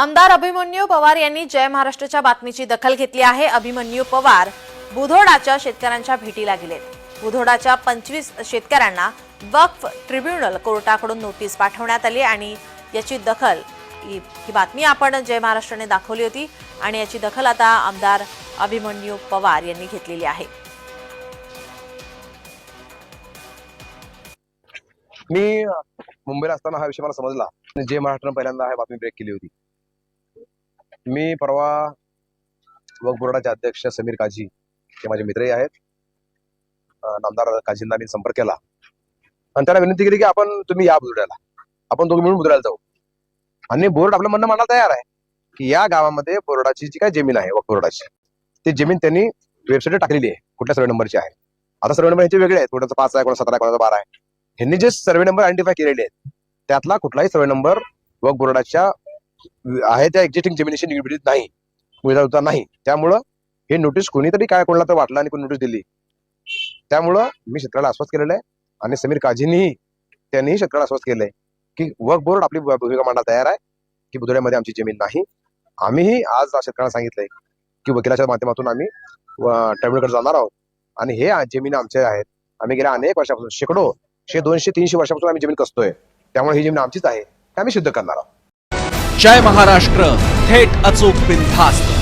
आमदार अभिमन्यू पवार यांनी जय महाराष्ट्राच्या बातमीची दखल घेतली आहे. अभिमन्यू पवार बुधोडाच्या शेतकऱ्यांच्या भेटीला गेलेत. बुधोडाच्या पंचवीस शेतकऱ्यांना वक्फ ट्रिब्युनल कोर्टाकडून नोटीस पाठवण्यात आली आणि याची दखल ही बातमी आपण जय महाराष्ट्राने दाखवली होती आणि याची दखल आता आमदार अभिमन्यू पवार यांनी घेतलेली आहे. मी मुंबईला असताना हा विषय मला समजला. जय जे महाराष्ट्रानं पहिल्यांदा हा बातमी ब्रेक केली होती. मी परवा वक्फ बोर्डाचे अध्यक्ष समीर काझी हे माझे मित्रही आहेत. नामदार काजींना मी संपर्क केला. आणि त्याला विनंती केली की आपण तुम्ही या बुधड्याला आपण दोघे मिळून बुधड्याला जाऊ. आणि बोर्ड आपलं म्हणणं मानायला तयार आहे की या गावामध्ये बोर्डाची जी काय जमीन आहे वक बोर्डाची ती जमीन त्यांनी वेबसाईट टाकलेली आहे. कुठल्या सर्वे नंबरची आहे? आता सर्वे नंबर ह्यांचे वेगळे आहेत. कोणाचा पाच आहे कोणाचा सतरा आहे कोणाचा बारा आहे. ह्यांनी जे सर्वे नंबर आयडेंटिफाय केलेले आहेत त्यातला कुठलाही सर्वे नंबर वक बोर्डाच्या आहे त्या एक्झिस्टिंग जमिनीशी निगडीत नाही. होता नाही. त्यामुळं हे नोटीस कोणीतरी काय कोणाला तर वाटलं आणि कोणी नोटीस दिली. त्यामुळं मी शेतकऱ्याला आश्वास केलेलं आहे. आणि समीर काझींनीही त्यांनीही शेतकऱ्याला आश्वास केलंय की वर्क बोर्ड आपली भूमिका मांडायला तयार आहे. की बुधड्यामध्ये आमची जमीन नाही. आम्हीही आज शेतकऱ्यांना सांगितलंय की वकिलाच्या माध्यमातून आम्ही ट्रिब्युनलकडे जाणार आहोत. आणि हे जमीन आमच्या आहेत. आम्ही गेल्या अनेक वर्षापासून शेकडो शे दोनशे तीनशे वर्षापासून आम्ही जमीन कसतोय. त्यामुळे ही जमीन आमचीच आहे. ते आम्ही सिद्ध करणार आहोत. जय महाराष्ट्र थेट अचूक बिनधास्त.